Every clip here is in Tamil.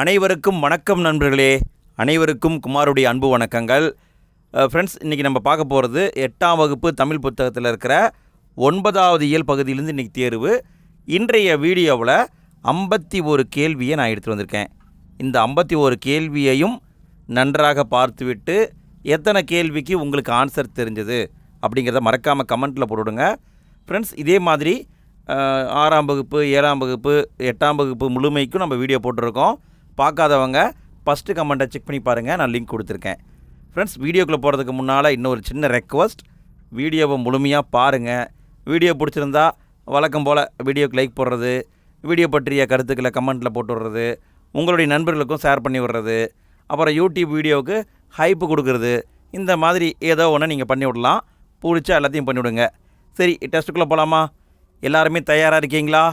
அனைவருக்கும் வணக்கம் நண்பர்களே. அனைவருக்கும் குமாருடைய அன்பு வணக்கங்கள். ஃப்ரெண்ட்ஸ் இன்றைக்கி நம்ம பார்க்க போகிறது எட்டாம் வகுப்பு தமிழ் புத்தகத்தில் இருக்கிற ஒன்பதாவது இயல் பகுதியிலேருந்து இன்றைக்கி தேர்வு. இன்றைய வீடியோவில் ஐம்பத்தி ஒரு கேள்வியை நான் எடுத்து வந்திருக்கேன். இந்த ஐம்பத்தி ஒரு கேள்வியையும் நன்றாக பார்த்துவிட்டு எத்தனை கேள்விக்கு உங்களுக்கு ஆன்சர் தெரிஞ்சது அப்படிங்கிறத மறக்காமல் கமெண்ட்டில் போட்டுவிடுங்க ஃப்ரெண்ட்ஸ் இதே மாதிரி ஆறாம் வகுப்பு ஏழாம் வகுப்பு எட்டாம் வகுப்பு முழுமைக்கும் நம்ம வீடியோ போட்டிருக்கோம். பார்க்காதவங்க ஃபஸ்ட்டு கமெண்ட்டை செக் பண்ணி பாருங்கள் நான் லிங்க் கொடுத்துருக்கேன். ஃப்ரெண்ட்ஸ் வீடியோக்குள்ளே போகிறதுக்கு முன்னால் இன்னொரு சின்ன ரெக்வஸ்ட் வீடியோவை முழுமையாக பாருங்கள் வீடியோ பிடிச்சிருந்தா வழக்கம் போல் வீடியோக்கு லைக் போடுறது வீடியோ பற்றிய கருத்துக்களை கமெண்ட்டில் போட்டு விடுறது உங்களுடைய நண்பர்களுக்கும் ஷேர் பண்ணி விடுறது அப்புறம் யூடியூப் வீடியோவுக்கு ஹைப்பு கொடுக்குறது இந்த மாதிரி ஏதோ ஒன்று நீங்கள் பண்ணி விடலாம். பிடிச்சா எல்லாத்தையும் பண்ணிவிடுங்க சரி டெஸ்ட்டுக்குள்ளே போகலாமா எல்லாருமே தயாராக இருக்கீங்களா?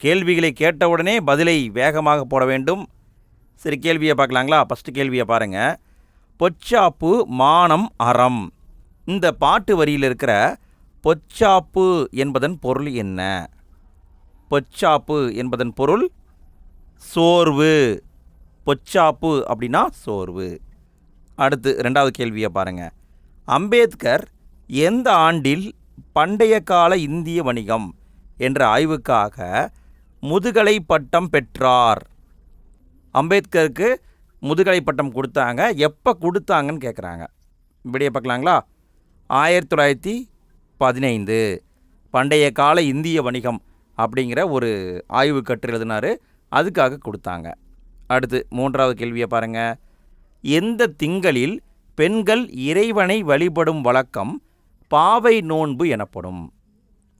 கேள்விகளை கேட்ட உடனே பதிலை வேகமாக போட வேண்டும். சரி கேள்வியை பார்க்கலாங்களா? ஃபஸ்ட்டு கேள்வியை பாருங்கள் பொச்சாப்பு மானம் அறம். இந்த பாட்டு வரியில் இருக்கிற பொச்சாப்பு என்பதன் பொருள் என்ன? பொச்சாப்பு என்பதன் பொருள் சோர்வு. பொச்சாப்பு அப்படின்னா சோர்வு. அடுத்து ரெண்டாவது கேள்வியை பாருங்கள் அம்பேத்கர் எந்த ஆண்டில் பண்டைய கால இந்திய வணிகம் என்ற ஆய்வுக்காக முதுகலை பட்டம் பெற்றார்? அம்பேத்கருக்கு முதுகலை பட்டம் கொடுத்தாங்க. எப்போ கொடுத்தாங்கன்னு கேட்குறாங்க இப்படியே பார்க்கலாங்களா ஆயிரத்தி தொள்ளாயிரத்தி பதினைந்து. பண்டைய கால இந்திய வணிகம் அப்படிங்கிற ஒரு ஆய்வு கட்டு எழுதினார். அதுக்காக கொடுத்தாங்க. அடுத்து மூன்றாவது கேள்வியை பாருங்கள் எந்த திங்களில் பெண்கள் இறைவனை வழிபடும் வழக்கம் பாவை நோன்பு எனப்படும்?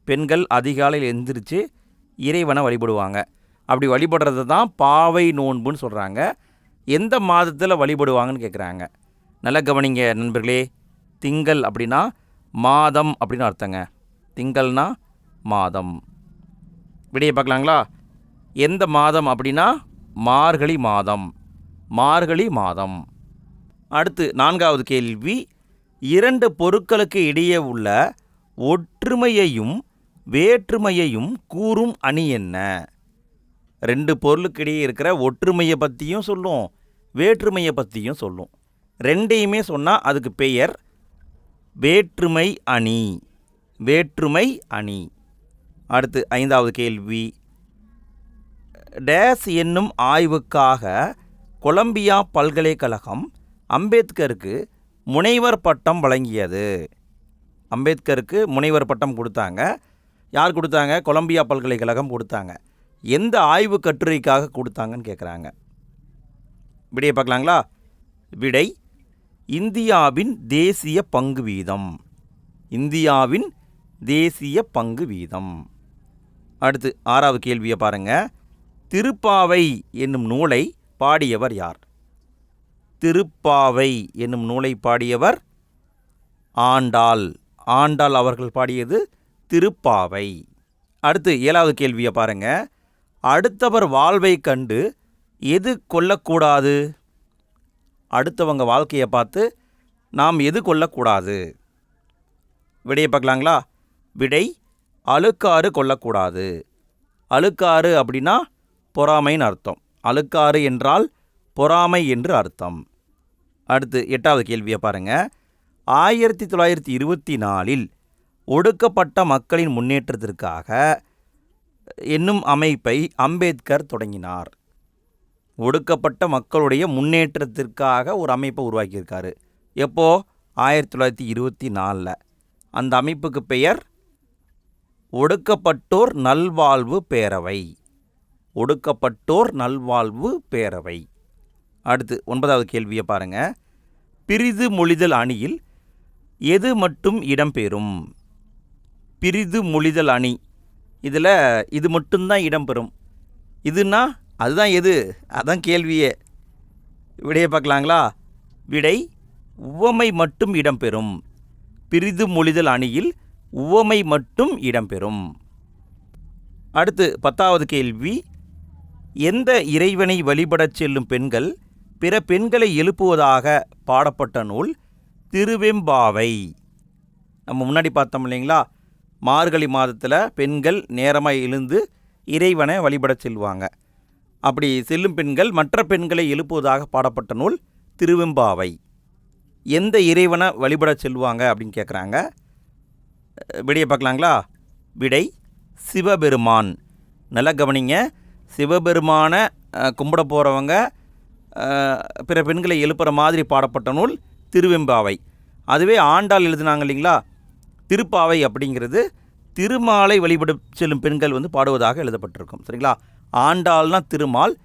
பெண்கள் அதிகாலையில் எந்திரிச்சு இறைவனை வழிபடுவாங்க. அப்படி வழிபடுறது தான் பாவை நோன்புன்னு சொல்கிறாங்க எந்த மாதத்தில் வழிபடுவாங்கன்னு கேட்குறாங்க நல்லா கவனிங்க நண்பர்களே திங்கள் அப்படின்னா மாதம் அப்படின்னு அர்த்தங்க. திங்கள்னா மாதம். விடையை பார்க்கலாங்களா? எந்த மாதம் அப்படின்னா மார்கழி மாதம். மார்கழி மாதம். அடுத்து நான்காவது கேள்வி. இரண்டு பொருட்களுக்கு இடையே உள்ள ஒற்றுமையையும் வேற்றுமையையும் கூறும் அணி என்ன? ரெண்டு பொருளுக்கிடையே இருக்கிற ஒற்றுமையை பற்றியும் சொல்லும் வேற்றுமையை பற்றியும் சொல்லும். ரெண்டையுமே சொன்னால் அதுக்கு பெயர் வேற்றுமை அணி. வேற்றுமை அணி. அடுத்து ஐந்தாவது கேள்வி. டேஸ் என்னும் ஆய்வுக்காக கொலம்பியா பல்கலைக்கழகம் அம்பேத்கருக்கு முனைவர் பட்டம் வழங்கியது. அம்பேத்கருக்கு முனைவர் பட்டம் கொடுத்தாங்க. யார் கொடுத்தாங்க? கொலம்பியா பல்கலைக்கழகம் கொடுத்தாங்க. எந்த ஆய்வு கட்டுரைக்காக கொடுத்தாங்கன்னு கேட்குறாங்க விடையை பார்க்கலாங்களா? விடை இந்தியாவின் தேசிய பங்கு வீதம். இந்தியாவின் தேசிய பங்கு வீதம். அடுத்து ஆறாவது கேள்வியை பாருங்க. திருப்பாவை என்னும் நூலை பாடியவர் யார்? திருப்பாவை என்னும் நூலை பாடியவர் ஆண்டாள். ஆண்டாள் அவர்கள் பாடியது திருப்பாவை. அடுத்து ஏழாவது கேள்வியை பாருங்கள் அடுத்தவர் வாழ்வை கண்டு எது கொல்லக்கூடாது? அடுத்தவங்க வாழ்க்கையை பார்த்து நாம் எது கொல்லக்கூடாது? விடையை பார்க்கலாங்களா? விடை அழுக்காறு கொள்ளக்கூடாது அழுக்காறு அப்படின்னா பொறாமைன்னு அர்த்தம். அழுக்காறு என்றால் பொறாமை என்று அர்த்தம். அடுத்து எட்டாவது கேள்வியை பாருங்கள் ஆயிரத்தி தொள்ளாயிரத்தி இருபத்தி நாலில் ஒடுக்கப்பட்ட மக்களின் முன்னேற்றத்திற்காக என்னும் அமைப்பை அம்பேத்கர் தொடங்கினார். ஒடுக்கப்பட்ட மக்களுடைய முன்னேற்றத்திற்காக ஒரு அமைப்பை உருவாக்கியிருக்காரு. எப்போ? ஆயிரத்தி தொள்ளாயிரத்தி இருபத்தி நாலில். அந்த அமைப்புக்கு பெயர் ஒடுக்கப்பட்டோர் நல்வாழ்வு பேரவை. ஒடுக்கப்பட்டோர் நல்வாழ்வு பேரவை. அடுத்து ஒன்பதாவது கேள்வியை பாருங்க. பிரிது மொழிதல் அணியில் எது மட்டும் இடம்பெறும்? பிரிது மொழிதல் அணி இதில் இது மட்டும்தான் இடம்பெறும். இதுனா அதுதான் எது? அதான் கேள்வியே. விடையை பார்க்கலாங்களா? விடை உவமை மட்டும் இடம்பெறும். பிரிது மொழிதல் அணியில் உவமை மட்டும் இடம்பெறும். அடுத்து பத்தாவது கேள்வி. எந்த இறைவனை வழிபடச் செல்லும் பெண்கள் பிற பெண்களை எழுப்புவதாக பாடப்பட்ட நூல் திருவெம்பாவை. நம்ம முன்னாடி பார்த்தோம் இல்லைங்களா? மார்கழி மாதத்தில் பெண்கள் நேரமாக எழுந்து இறைவனை வழிபடச் செல்வாங்க. அப்படி செல்லும் பெண்கள் மற்ற பெண்களை எழுப்புவதாக பாடப்பட்ட நூல் திருவெம்பாவை. எந்த இறைவனை வழிபட செல்வாங்க அப்படின்னு கேட்குறாங்க விடையை பார்க்கலாங்களா விடை சிவபெருமான். நல்லா கவனிங்க. சிவபெருமானை கும்பிட போகிறவங்க பிற பெண்களை எழுப்புகிற மாதிரி பாடப்பட்ட நூல் திருவெம்பாவை. அதுவே ஆண்டாள் எழுதுனாங்க இல்லைங்களா? திருப்பாவை அப்படிங்கிறது திருமாலை வழிபட செல்லும் பெண்கள் வந்து பாடுவதாக எழுதப்பட்டிருக்கும் சரிங்களா? ஆண்டாள்னா திருமால்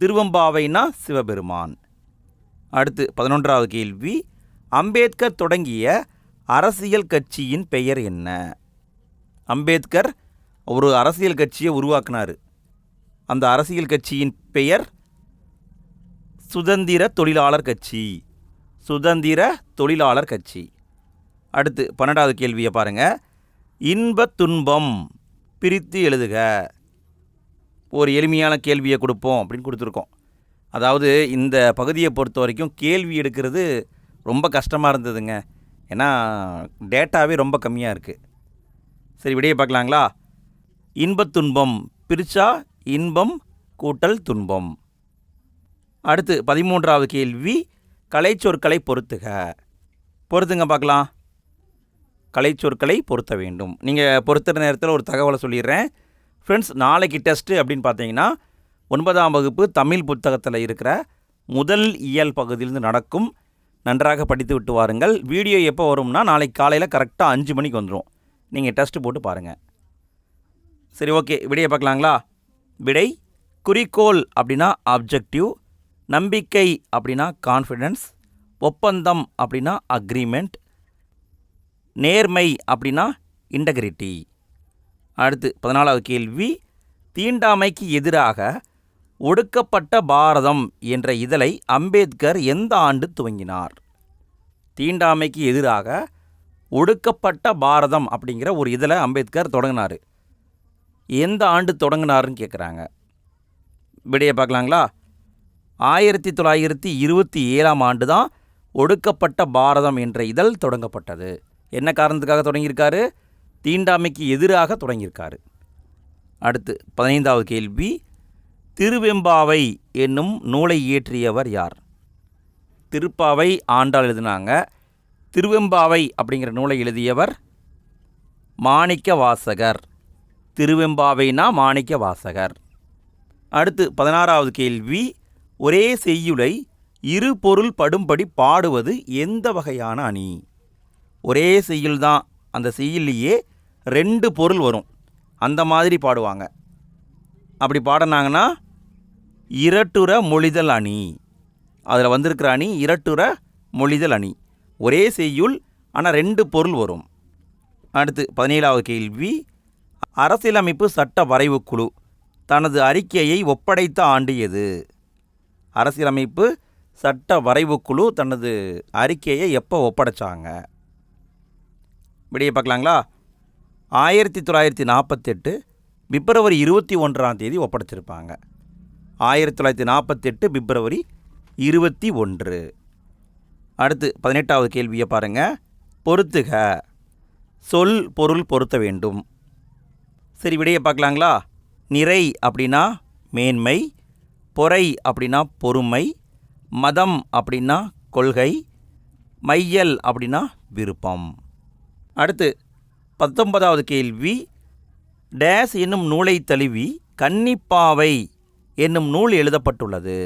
திருவம்பாவைனா சிவபெருமான். அடுத்து பதினொன்றாவது கேள்வி அம்பேத்கர் தொடங்கிய அரசியல் கட்சியின் பெயர் என்ன? அம்பேத்கர் ஒரு அரசியல் கட்சியை உருவாக்கினார். அந்த அரசியல் கட்சியின் பெயர் சுதந்திர தொழிலாளர் கட்சி. சுதந்திர தொழிலாளர் கட்சி. அடுத்து பன்னெண்டாவது கேள்வியை பாருங்கள் இன்ப துன்பம் பிரித்து எழுதுக. ஒரு எளிமையான கேள்வியை கொடுப்போம் அப்படின்னு கொடுத்துருக்கோம். அதாவது இந்த பகுதியை பொறுத்த வரைக்கும் கேள்வி எடுக்கிறது ரொம்ப கஷ்டமாக இருந்ததுங்க. ஏன்னா டேட்டாவே ரொம்ப கம்மியாக இருக்குது சரி விடையை பார்க்கலாங்களா? இன்பத் துன்பம் பிரிச்சா இன்பம் கூட்டல் துன்பம். அடுத்து பதிமூன்றாவது கேள்வி கலைச்சொற்களை பொறுத்துக. பொறுத்துங்க பார்க்கலாம். கலைச்சொற்களை பொருத்த வேண்டும். நீங்கள் பொருத்துகிற நேரத்தில் ஒரு தகவலை சொல்லிடுறேன். ஃப்ரெண்ட்ஸ் நாளைக்கு டெஸ்ட்டு அப்படின்னு பார்த்தீங்கன்னா ஒன்பதாம் வகுப்பு தமிழ் புத்தகத்தில் இருக்கிற முதல் இயல் பகுதியிலிருந்து நடக்கும். நன்றாக படித்து விட்டு வாருங்கள். வீடியோ எப்போ வரும்னா நாளைக்கு காலையில் கரெக்டாக அஞ்சு மணிக்கு வந்துடும் நீங்கள் டெஸ்ட்டு போட்டு பாருங்கள் சரி ஓகே விடையை பார்க்கலாங்களா? விடை குறிக்கோள் அப்படின்னா ஆப்ஜெக்டிவ் நம்பிக்கை அப்படின்னா கான்ஃபிடென்ஸ் ஒப்பந்தம் அப்படின்னா அக்ரிமெண்ட் நேர்மை அப்படின்னா இன்டகிரிட்டி அடுத்து பதினாலாவது கேள்வி தீண்டாமைக்கு எதிராக ஒடுக்கப்பட்ட பாரதம் என்ற இதழை அம்பேத்கர் எந்த ஆண்டு துவங்கினார்? தீண்டாமைக்கு எதிராக ஒடுக்கப்பட்ட பாரதம் அப்படிங்கிற ஒரு இதழை அம்பேத்கர் தொடங்கினார். எந்த ஆண்டு தொடங்கினாருன்னு கேட்குறாங்க விடையை பார்க்கலாங்களா? ஆயிரத்தி தொள்ளாயிரத்தி இருபத்தி ஏழாம் ஆண்டு தான் ஒடுக்கப்பட்ட பாரதம் என்ற இதழ் தொடங்கப்பட்டது. என்ன காரணத்துக்காக தொடங்கியிருக்காரு? தீண்டாமைக்கு எதிராக தொடங்கியிருக்காரு. அடுத்து பதினைந்தாவது கேள்வி திருவெம்பாவை என்னும் நூலை இயற்றியவர் யார்? திருப்பாவை ஆண்டாள் எழுதினாங்க. திருவெம்பாவை அப்படிங்கிற நூலை எழுதியவர் மாணிக்க வாசகர். திருவெம்பாவைனா மாணிக்க வாசகர். அடுத்து பதினாறாவது கேள்வி ஒரே செய்யுளை இரு பொருள் படும்படி பாடுவது எந்த வகையான அணி? ஒரே செய்யுள் தான் அந்த செய்யுள்லேயே ரெண்டு பொருள் வரும். அந்த மாதிரி பாடுவாங்க. அப்படி பாடினாங்கன்னா இரட்டுற மொழிதல் அணி. அதில் வந்திருக்கிற அணி இரட்டுற மொழிதல் அணி. ஒரே செய்யுள் ஆனால் ரெண்டு பொருள் வரும். அடுத்து பதினேழாவது கேள்வி. அரசியலமைப்பு சட்ட வரைவு குழு தனது அறிக்கையை ஒப்படைத்த ஆண்டு எது? அரசியலமைப்பு சட்ட வரைவு குழு தனது அறிக்கையை எப்போ ஒப்படைச்சாங்க? விடையை பார்க்கலாங்களா? ஆயிரத்தி தொள்ளாயிரத்தி நாற்பத்தெட்டு பிப்ரவரி இருபத்தி ஒன்றாம் தேதி ஒப்படைச்சிருப்பாங்க. ஆயிரத்தி தொள்ளாயிரத்தி நாற்பத்தெட்டு பிப்ரவரி இருபத்தி ஒன்று. அடுத்து பதினெட்டாவது கேள்வியை பாருங்கள் பொறுத்துக. சொல் பொருள் பொருத்த வேண்டும். சரி விடையை பார்க்கலாங்களா? நிறை அப்படின்னா மேன்மை பொறை அப்படின்னா பொறுமை மதம் அப்படின்னா கொள்கை மையல் அப்படின்னா விருப்பம். அடுத்து பத்தொன்பதாவது கேள்வி. டேஸ் என்னும் நூலை தழுவி கன்னிப்பாவை என்னும் நூல் எழுதப்பட்டுள்ளது.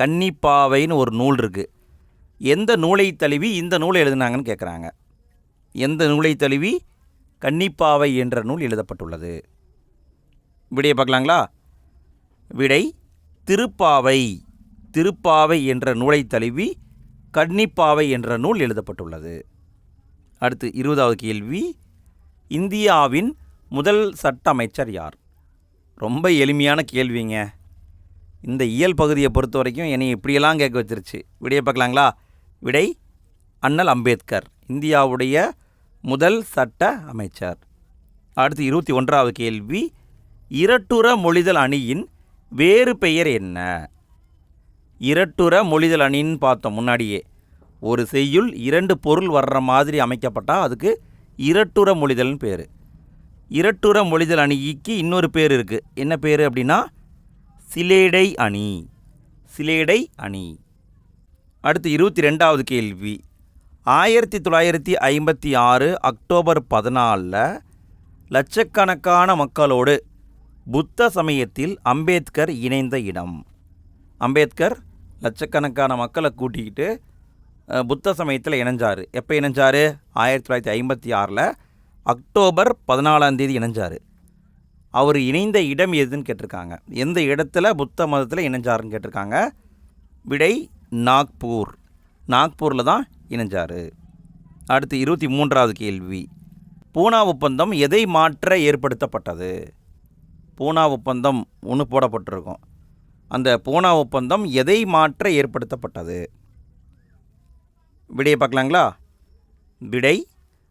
கன்னிப்பாவைன்னு ஒரு நூல் இருக்குது எந்த நூலை தழுவி இந்த நூலை எழுதுனாங்கன்னு கேட்குறாங்க எந்த நூலை தழுவி கன்னிப்பாவை என்ற நூல் எழுதப்பட்டுள்ளது. விடையை பார்க்கலாங்களா? விடை திருப்பாவை திருப்பாவை என்ற நூலை தழுவி கன்னிப்பாவை என்ற நூல் எழுதப்பட்டுள்ளது. அடுத்து இருபதாவது கேள்வி. இந்தியாவின் முதல் சட்ட அமைச்சர் யார்? ரொம்ப எளிமையான கேள்விங்க. இந்த இயல் பகுதியை பொறுத்த வரைக்கும் என்னை இப்படியெல்லாம் கேட்க வச்சிருச்சு. விடையை பார்க்கலாங்களா? விடை அண்ணல் அம்பேத்கர் இந்தியாவுடைய முதல் சட்ட அமைச்சர். அடுத்து இருபத்தி ஒன்றாவது கேள்வி. இரட்டுற மொழிதல் அணியின் வேறு பெயர் என்ன? இரட்டுற மொழிதல் அணின்னு பார்த்தோம் முன்னாடியே. ஒரு செய்யுள் இரண்டு பொருள் வர்ற மாதிரி அமைக்கப்பட்டால் அதுக்கு இரட்டுற மொழிதல்னு பேர். இரட்டுற மொழிதல் அணிக்கு இன்னொரு பேர் இருக்குது என்ன பேர் அப்படின்னா? சிலேடை அணி. சிலேடை அணி. அடுத்து இருபத்தி ரெண்டாவது கேள்வி. ஆயிரத்தி தொள்ளாயிரத்தி ஐம்பத்தி ஆறு அக்டோபர் பதினாலில் லட்சக்கணக்கான மக்களோடு புத்த சமயத்தில் அம்பேத்கர் இணைந்த இடம். அம்பேத்கர் லட்சக்கணக்கான மக்களை கூட்டிக்கிட்டு புத்த சமயத்தில் இணைஞ்சார். எப்போ இணைஞ்சார்? ஆயிரத்தி தொள்ளாயிரத்தி ஐம்பத்தி ஆறில் அக்டோபர் பதினாலாம் தேதி இணைஞ்சார். அவர் இணைந்த இடம் எதுன்னு கேட்டிருக்காங்க. எந்த இடத்துல புத்த மதத்தில் இணைஞ்சாருன்னு கேட்டிருக்காங்க? விடை நாக்பூர். நாக்பூரில் தான் இணைஞ்சார். அடுத்து இருபத்தி மூன்றாவது கேள்வி. பூனா ஒப்பந்தம் எதை மாற்ற ஏற்படுத்தப்பட்டது? பூனா ஒப்பந்தம் ஒன்று போடப்பட்டிருக்கும். அந்த பூனா ஒப்பந்தம் எதை மாற்ற ஏற்படுத்தப்பட்டது? விடையை பார்க்கலாங்களா? விடை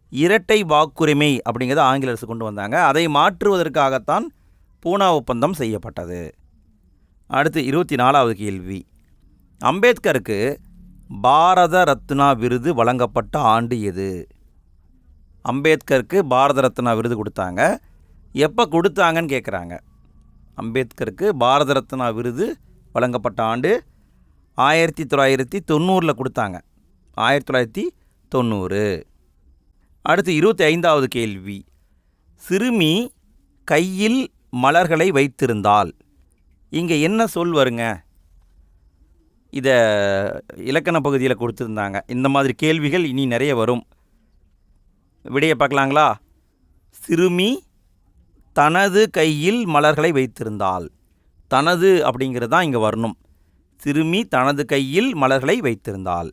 இரட்டை வாக்குரிமை அப்படிங்கிறத ஆங்கில அரசு கொண்டு வந்தாங்க. அதை மாற்றுவதற்காகத்தான் பூனா ஒப்பந்தம் செய்யப்பட்டது. அடுத்து இருபத்தி நாலாவது கேள்வி. அம்பேத்கருக்கு பாரத ரத்னா விருது வழங்கப்பட்ட ஆண்டு எது? அம்பேத்கருக்கு பாரத ரத்னா விருது கொடுத்தாங்க. எப்போ கொடுத்தாங்கன்னு கேட்குறாங்க அம்பேத்கருக்கு பாரத ரத்னா விருது வழங்கப்பட்ட ஆண்டு ஆயிரத்தி தொள்ளாயிரத்தி தொண்ணூறில் கொடுத்தாங்க. ஆயிரத்தி தொள்ளாயிரத்தி தொண்ணூறு. அடுத்து இருபத்தி ஐந்தாவது கேள்வி. சிறுமி கையில் மலர்களை வைத்திருந்தால் இங்கே என்ன சொல் வருங்க? இதை இலக்கண பகுதியில் கொடுத்துருந்தாங்க. இந்த மாதிரி கேள்விகள் இனி நிறைய வரும். விடையை பார்க்கலாங்களா? சிறுமி தனது கையில் மலர்களை வைத்திருந்தால் தனது அப்படிங்கிறது தான் இங்கே வரணும். சிறுமி தனது கையில் மலர்களை வைத்திருந்தால்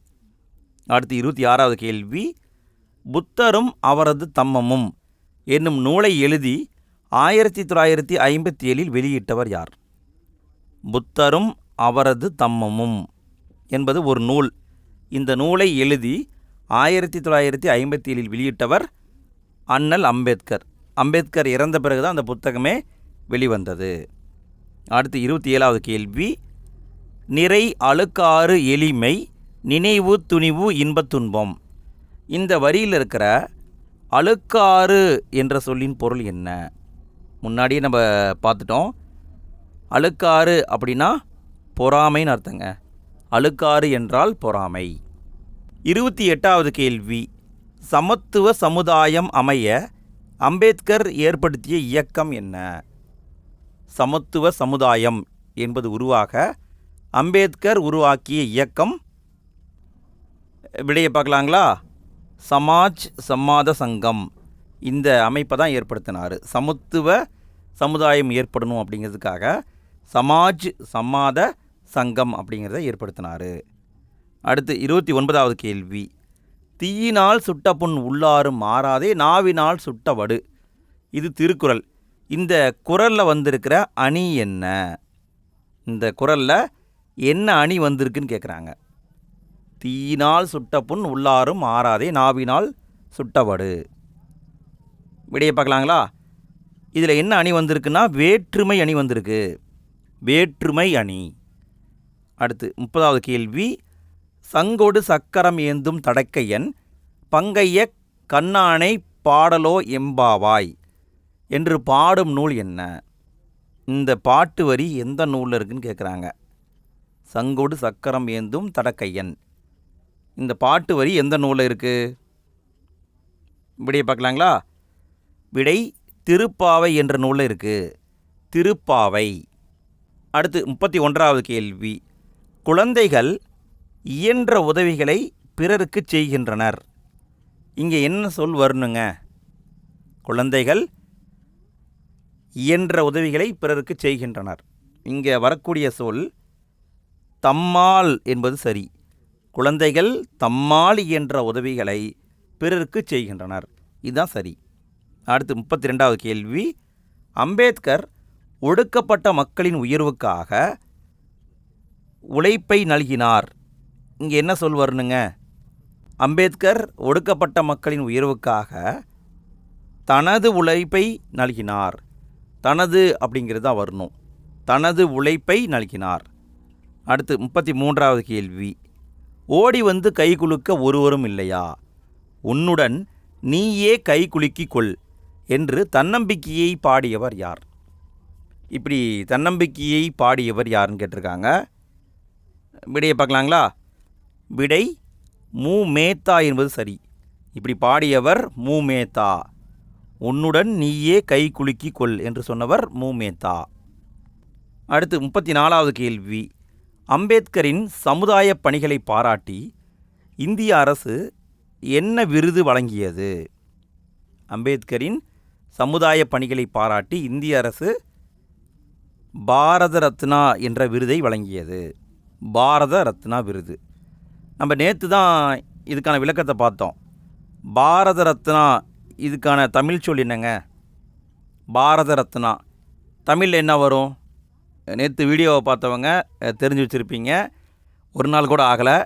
அடுத்து இருபத்தி ஆறாவது கேள்வி. புத்தரும் அவரது தம்மமும் என்னும் நூலை எழுதி ஆயிரத்தி தொள்ளாயிரத்தி ஐம்பத்தி ஏழில் வெளியிட்டவர் யார்? புத்தரும் அவரது தம்மமும் என்பது ஒரு நூல். இந்த நூலை எழுதி ஆயிரத்தி தொள்ளாயிரத்தி ஐம்பத்தி ஏழில் வெளியிட்டவர் அண்ணல் அம்பேத்கர். அம்பேத்கர் இறந்த பிறகு தான் அந்த புத்தகமே வெளிவந்தது. அடுத்து இருபத்தி ஏழாவது கேள்வி. நிறை அழுக்காறு எளிமை நினைவு துணிவு இன்பத் துன்பம். இந்த வரியில் இருக்கிற அழுக்காறு என்ற சொல்லின் பொருள் என்ன? முன்னாடியே நம்ம பார்த்துட்டோம். அழுக்காறு அப்படின்னா பொறாமைன்னு அர்த்தங்க. அழுக்காறு என்றால் பொறாமை. இருபத்தி எட்டாவது கேள்வி. சமத்துவ சமுதாயம் அமைய அம்பேத்கர் ஏற்படுத்திய இயக்கம் என்ன? சமத்துவ சமுதாயம் என்பது உருவாக அம்பேத்கர் உருவாக்கிய இயக்கம் விடையை பார்க்கலாங்களா? சமாஜ் சம்மாத சங்கம். இந்த அமைப்பை தான் ஏற்படுத்தினார். சமத்துவ சமுதாயம் ஏற்படணும் அப்படிங்கிறதுக்காக சமாஜ் சம்மாத சங்கம் அப்படிங்கிறத ஏற்படுத்தினார். அடுத்து இருபத்தி ஒன்பதாவது கேள்வி. தீயினால் சுட்ட புண் உள்ளாரும் மாறாதே நாவினால் சுட்ட வடு. இது திருக்குறள். இந்த குரலில் வந்திருக்கிற அணி என்ன? இந்த குரலில் என்ன அணி வந்திருக்குன்னு கேட்குறாங்க தீயினால் சுட்ட புண் உள்ளாரும் ஆறாதே நாவினால் சுட்டவடு. விடையை பார்க்கலாங்களா? இதில் என்ன அணி வந்திருக்குன்னா வேற்றுமை அணி வந்திருக்கு. வேற்றுமை அணி. அடுத்து முப்பதாவது கேள்வி. சங்கொடு சக்கரம் ஏந்தும் தடக்கையன் பங்கைய கண்ணானை பாடலோ எம்பாவாய் என்று பாடும் நூல் என்ன? இந்த பாட்டு வரி எந்த நூலில் இருக்குன்னு கேட்குறாங்க சங்கொடு சக்கரம் ஏந்தும் தடக்கையன் இந்த பாட்டு வரி எந்த நூலில் இருக்குது விடையை பார்க்கலாங்களா? விடை திருப்பாவை என்ற நூலில் இருக்குது திருப்பாவை. அடுத்து முப்பத்தி ஒன்றாவது கேள்வி. குழந்தைகள் இயன்ற உதவிகளை பிறருக்கு செய்கின்றனர். இங்கே என்ன சொல் வரணுங்க குழந்தைகள் இயன்ற உதவிகளை பிறருக்கு செய்கின்றனர். இங்கே வரக்கூடிய சொல் தம்மால் என்பது சரி. குழந்தைகள் தம்மால் இயன்ற உதவிகளை பிறருக்கு செய்கின்றனர். இதுதான் சரி. அடுத்து முப்பத்தி ரெண்டாவது கேள்வி. அம்பேத்கர் ஒடுக்கப்பட்ட மக்களின் உயர்வுக்காக உழைப்பை நல்கினார். இங்கே என்ன சொல் வரணுங்க அம்பேத்கர் ஒடுக்கப்பட்ட மக்களின் உயர்வுக்காக தனது உழைப்பை நல்கினார். தனது அப்படிங்கிறது தான் வரணும். தனது உழைப்பை நல்கினார். அடுத்து முப்பத்தி மூன்றாவது கேள்வி. ஓடி வந்து கை குலுக்க ஒருவரும் இல்லையா? உன்னுடன் நீயே கை குலுக்கிக் கொள் என்று தன்னம்பிக்கையை பாடியவர் யார்? இப்படி தன்னம்பிக்கையை பாடியவர் யாருன்னு கேட்டிருக்காங்க. விடையை பார்க்கலாங்களா? விடை மு. மேத்தா என்பது சரி. இப்படி பாடியவர் மூ. மேத்தா. உன்னுடன் நீயே கை குலுக்கி கொள் என்று சொன்னவர் மு. மேத்தா. அடுத்து முப்பத்தி நாலாவது கேள்வி. அம்பேத்கரின் சமுதாய பணிகளை பாராட்டி இந்திய அரசு என்ன விருது வழங்கியது? அம்பேத்கரின் சமுதாய பணிகளை பாராட்டி இந்திய அரசு பாரத ரத்னா என்ற விருதை வழங்கியது. பாரத ரத்னா விருது. நம்ம நேற்று தான் இதுக்கான விளக்கத்தை பார்த்தோம். பாரத ரத்னா இதுக்கான தமிழ் சொல் என்னங்க? பாரத ரத்னா. தமிழில் என்ன வரும்? நேற்று வீடியோவை பார்த்தவங்க தெரிஞ்சு வச்சுருப்பீங்க. ஒரு நாள் கூட ஆகலை.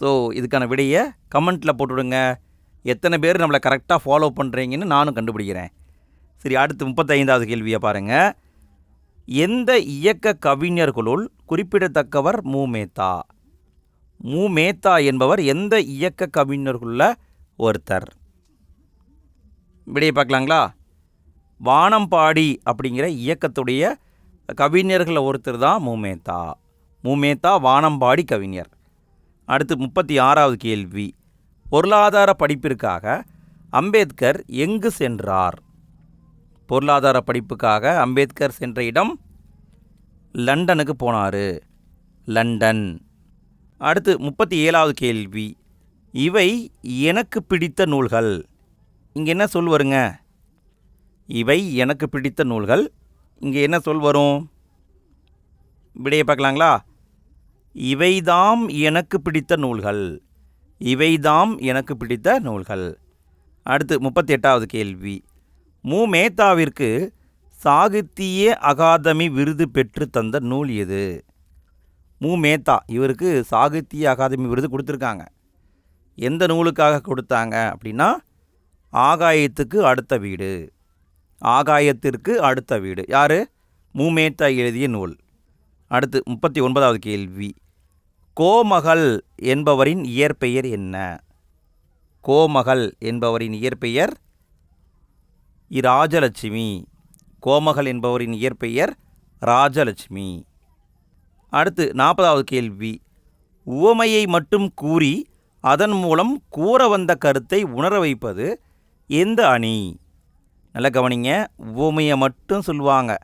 ஸோ இதுக்கான விடையை கமெண்ட்டில் போட்டுவிடுங்க எத்தனை பேர் நம்மளை கரெக்டாக ஃபாலோ பண்ணுறீங்கன்னு நானும் கண்டுபிடிக்கிறேன். சரி அடுத்து முப்பத்தைந்தாவது கேள்வியை பாருங்கள் எந்த இயக்க கவிஞர்களுள் குறிப்பிடத்தக்கவர் மு. மேத்தா? மு. மேத்தா என்பவர் எந்த இயக்க கவிஞர்களுள்ள ஒருத்தர்? விடையை பார்க்கலாங்களா? வானம்பாடி அப்படிங்கிற இயக்கத்துடைய கவிஞர்களில் ஒருத்தர் தான் மூமேத்தா. மூமேத்தா வானம்பாடி கவிஞர். அடுத்து முப்பத்தி ஆறாவது கேள்வி. பொருளாதார படிப்பிற்காக அம்பேத்கர் எங்கு சென்றார்? பொருளாதார படிப்புக்காக அம்பேத்கர் சென்ற இடம் லண்டனுக்கு போனார். லண்டன். அடுத்து முப்பத்தி ஏழாவது கேள்வி. இவை எனக்கு பிடித்த நூல்கள். இங்கே என்ன சொல்வருங்க இவை எனக்கு பிடித்த நூல்கள். இங்கே என்ன சொல் வரும்? விடையை பார்க்கலாங்களா? இவைதாம் எனக்கு பிடித்த நூல்கள். இவைதாம் எனக்கு பிடித்த நூல்கள். அடுத்து முப்பத்தி எட்டாவது கேள்வி. மு. மேத்தாவிற்கு சாகித்ய அகாதமி விருது பெற்று தந்த நூல் எது? மு. மேத்தா இவருக்கு சாகித்ய அகாதமி விருது கொடுத்துருக்காங்க. எந்த நூலுக்காக கொடுத்தாங்க அப்படின்னா ஆகாயத்துக்கு அடுத்த வீடு. ஆகாயத்திற்கு அடுத்த வீடு. யார்? மூமேத்தா எழுதிய நூல். அடுத்து முப்பத்தி ஒன்பதாவது கேள்வி. கோமகள் என்பவரின் இயற்பெயர் என்ன? கோமகள் என்பவரின் இயற்பெயர் இராஜலட்சுமி. கோமகள் என்பவரின் இயற்பெயர் ராஜலட்சுமி. அடுத்து நாற்பதாவது கேள்வி. உவமையை மட்டும் கூறி அதன் மூலம் கூற வந்த கருத்தை உணர வைப்பது எந்த அணி? நல்லா கவனிங்க. உவமையை மட்டும் சொல்லுவாங்க.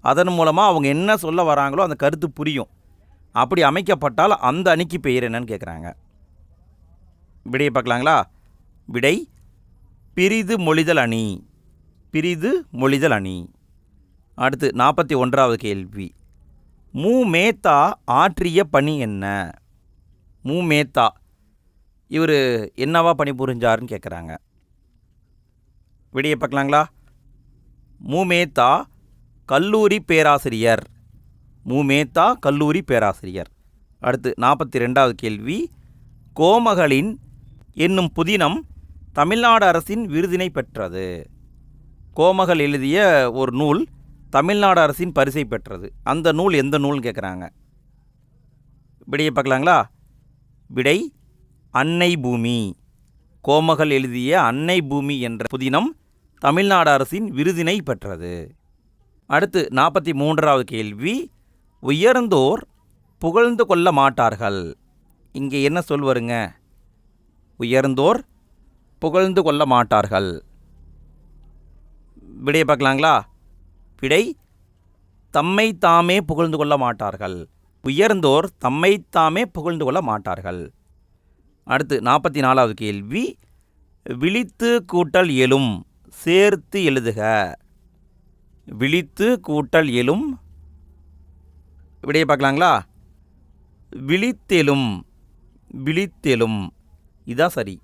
அதன் மூலமாக அவங்க என்ன சொல்ல வராங்களோ அந்த கருத்து புரியும். அப்படி அமைக்கப்பட்டால் அந்த அணிக்கு பெயர் என்னன்னு கேட்குறாங்க விடையை பார்க்கலாங்களா? விடை பிரிது மொழிதல் அணி. பிரிது மொழிதல் அணி. அடுத்து நாற்பத்தி ஒன்றாவது கேள்வி. மு. மேத்தா ஆற்றிய பணி என்ன? மு. மேத்தா. இவர் என்னவா பணி புரிஞ்சாருன்னு கேட்குறாங்க விடையை பார்க்கலாங்களா? மு மேத்தா கல்லூரி பேராசிரியர். மு மேத்தா கல்லூரி பேராசிரியர். அடுத்து நாற்பத்தி ரெண்டாவது கேள்வி. கோமகளின் என்னும் புதினம் தமிழ்நாடு அரசின் விருதினை பெற்றது. கோமகள் எழுதிய ஒரு நூல் தமிழ்நாடு அரசின் பரிசை பெற்றது. அந்த நூல் எந்த நூல்னு கேட்குறாங்க விடையை பார்க்கலாங்களா? விடை அன்னை பூமி. கோமகள் எழுதிய அன்னை பூமி என்ற புதினம் தமிழ்நாடு அரசின் விருதினை பெற்றது. அடுத்து நாற்பத்தி மூன்றாவது கேள்வி உயர்ந்தோர் புகழ்ந்து கொள்ள மாட்டார்கள். இங்கே என்ன சொல்வருங்க உயர்ந்தோர் புகழ்ந்து கொள்ள மாட்டார்கள். விடையை பார்க்கலாங்களா? விடை தம்மை தாமே புகழ்ந்து கொள்ள மாட்டார்கள். உயர்ந்தோர் தம்மை தாமே புகழ்ந்து கொள்ள மாட்டார்கள். அடுத்து நாற்பத்தி நாலாவது கேள்வி விழித்து கூட்டல் எழும். சேர்த்து எழுதுக. விழித்து கூட்டல் எழும். விடையை பார்க்கலாங்களா? விழித்தெழும். விழித்தெழும். இதான் சரி.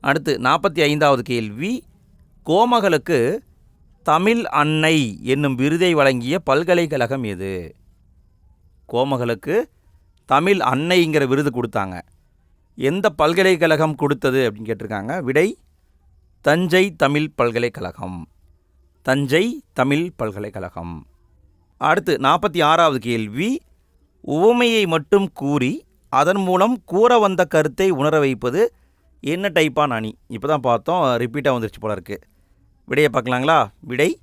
அடுத்து நாற்பத்தி ஐந்தாவது கேள்வி. கோமகளுக்கு தமிழ் அன்னை என்னும் விருதை வழங்கிய பல்கலைக்கழகம் எது? கோமகளுக்கு தமிழ் அன்னைங்கிற விருது கொடுத்தாங்க. எந்த பல்கலைக்கழகம் கொடுத்தது அப்படின்னு கேட்டிருக்காங்க. விடை தஞ்சை தமிழ் பல்கலைக்கழகம். தஞ்சை தமிழ் பல்கலைக்கழகம். அடுத்து நாற்பத்தி ஆறாவது கேள்வி. உவமையை மட்டும் கூறி அதன் மூலம் கூற வந்த கருத்தை உணர வைப்பது என்ன டைப்பான அணி இப்போ தான் பார்த்தோம் ரிப்பீட்டாக வந்துருச்சு போல இருக்குது விடையை பார்க்கலாங்களா? விடை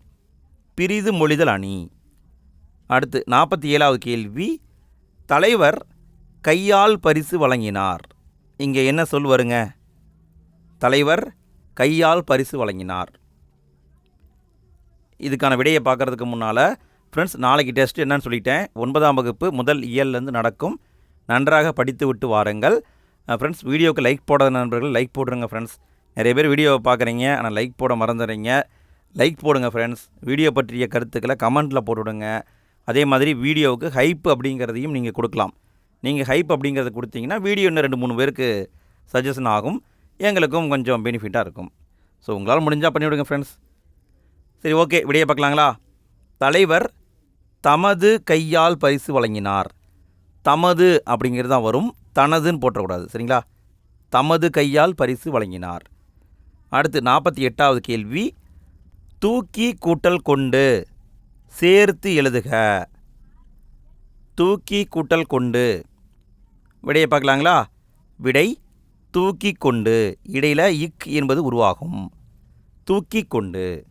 பிரிது மொழிதல் அணி. அடுத்து நாற்பத்தி ஏழாவது கேள்வி. தலைவர் கையால் பரிசு வழங்கினார். இங்கே என்ன சொல் வருங்க? தலைவர் கையால் பரிசு வழங்கினார். இதுக்கான விடையை பார்க்குறதுக்கு முன்னால் ஃப்ரெண்ட்ஸ் நாளைக்கு டெஸ்ட் என்னன்னு சொல்லிட்டேன். ஒன்பதாம் வகுப்பு முதல் இயல்லேருந்து நடக்கும். நன்றாக படித்து விட்டு வாருங்கள். ஃப்ரெண்ட்ஸ் வீடியோவுக்கு லைக் போடாத நண்பர்கள் லைக் போடுங்க ஃப்ரெண்ட்ஸ் நிறைய பேர் வீடியோவை பார்க்குறீங்க ஆனால் லைக் போட மறந்துடுறீங்க லைக் போடுங்க ஃப்ரெண்ட்ஸ் வீடியோ பற்றிய கருத்துக்களை கமெண்ட்டில் போட்டுவிடுங்க அதே மாதிரி வீடியோவுக்கு ஹைப் அப்படிங்கிறதையும் நீங்கள் கொடுக்கலாம். நீங்கள் ஹைப் அப்படிங்கிறத கொடுத்தீங்கன்னா வீடியோ இன்னும் ரெண்டு மூணு பேருக்கு சஜஷன் ஆகும். எங்களுக்கும் கொஞ்சம் பெனிஃபிட்டாக இருக்கும். ஸோ உங்களால் முடிஞ்சால் பண்ணிவிடுங்க ஃப்ரெண்ட்ஸ் சரி ஓகே விடையை பார்க்கலாங்களா? தலைவர் தமது கையால் பரிசு வழங்கினார். தமது அப்படிங்கிறது தான் வரும். தனதுன்னு போட்டக்கூடாது சரிங்களா? தமது கையால் பரிசு வழங்கினார். அடுத்து நாற்பத்தி எட்டாவது கேள்வி. தூக்கி கூட்டல் கொண்டு சேர்த்து எழுதுக. தூக்கி கூட்டல் கொண்டு. விடையை பார்க்கலாங்களா? விடை தூக்கி கொண்டு இடையில் இக் என்பது உருவாகும். தூக்கி கொண்டு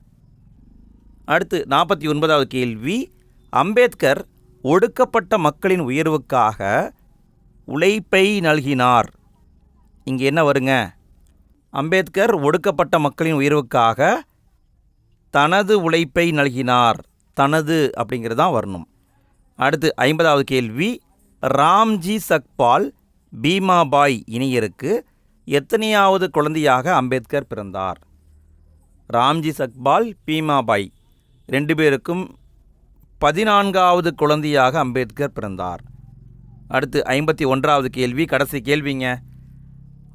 அடுத்து நாற்பத்தி ஒன்பதாவது கேள்வி. அம்பேத்கர் ஒடுக்கப்பட்ட மக்களின் உயர்வுக்காக உழைப்பை நல்கினார். இங்கே என்ன வருங்க? அம்பேத்கர் ஒடுக்கப்பட்ட மக்களின் உயர்வுக்காக தனது உழைப்பை நல்கினார். தனது அப்படிங்கிறது தான் வரணும். அடுத்து ஐம்பதாவது கேள்வி. ராம்ஜி சக்பால் பீமாபாய் இணையருக்கு எத்தனையாவது குழந்தையாக அம்பேத்கர் பிறந்தார்? ராம்ஜி சக்பால் பீமாபாய் ரெண்டு பேருக்கும் பதினான்காவது குழந்தையாக அம்பேத்கர் பிறந்தார். அடுத்து ஐம்பத்தி ஒன்றாவது கேள்வி கடைசி கேள்விங்க.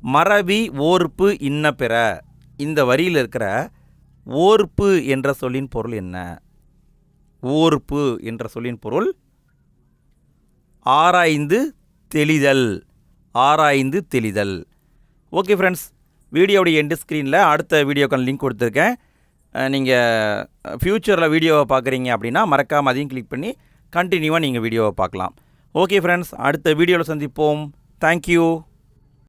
மறவி ஓர்ப்பு இன்ன பிற. இந்த வரியில் இருக்கிற ஓர்ப்பு என்ற சொல்லின் பொருள் என்ன? ஓர்ப்பு என்ற சொல்லின் பொருள் ஆராய்ந்து தெளிதல். ஆராய்ந்து தெளிதல். ஓகே ஃப்ரெண்ட்ஸ் வீடியோடைய எண்டு ஸ்க்ரீனில் அடுத்த வீடியோக்கான லிங்க் கொடுத்துருக்கேன். நீங்கள் ஃப்யூச்சரில் வீடியோவை பார்க்குறீங்க அப்படின்னா மறக்காமல் அதையும் கிளிக் பண்ணி கண்டினியூவாக நீங்கள் வீடியோவை பார்க்கலாம். ஓகே ஃப்ரெண்ட்ஸ் அடுத்த வீடியோவில் சந்திப்போம். தேங்க்யூ